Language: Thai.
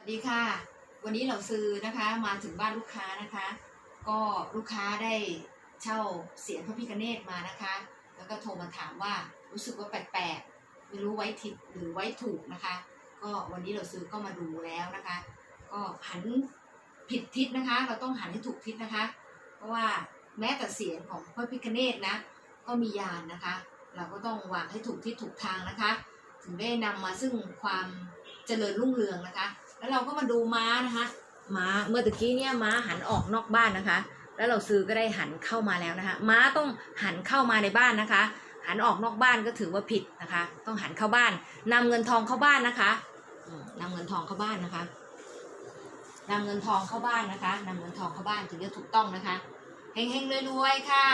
สวัสดีค่ะ วันนี้เราซื้อนะคะมาถึงบ้านลูกค้านะคะ ก็ลูกค้าได้เช่าเสียงพระพิฆเนศมานะคะ แล้วก็โทรมาถามว่ารู้สึกว่าแปลกๆไม่รู้ไว้ผิดหรือไว้ถูกนะคะ ก็วันนี้เราซื้อก็มาดูแล้วนะคะ ก็หันผิดทิศนะคะ เราต้องหันให้ถูกทิศนะคะ เพราะว่าแม้แต่เสียงของพระพิฆเนศนะ ก็มียานนะคะ เราก็ต้องวางให้ถูกทิศถูกทางนะคะ ถึงได้นำมาซึ่งความเจริญรุ่งเรืองนะคะ แล้วเราก็มาดูม้านะคะม้าเมื่อตะกี้เนี่ยม้าหันออกนอกบ้านนะคะ แล้วเราซื้อก็ได้หันเข้ามาแล้วนะคะ ม้าต้องหันเข้ามาในบ้านนะคะ หันออกนอกบ้านก็ถือว่าผิดนะคะ ต้องหันเข้าบ้านนำเงินทองเข้าบ้านนะคะอืมนำเงินทองเข้าบ้านนะคะนำเงินทองเข้าบ้านนะคะนำเงินทองเข้าบ้านถึงจะถูกต้องนะคะเฮงๆรวยๆค่ะ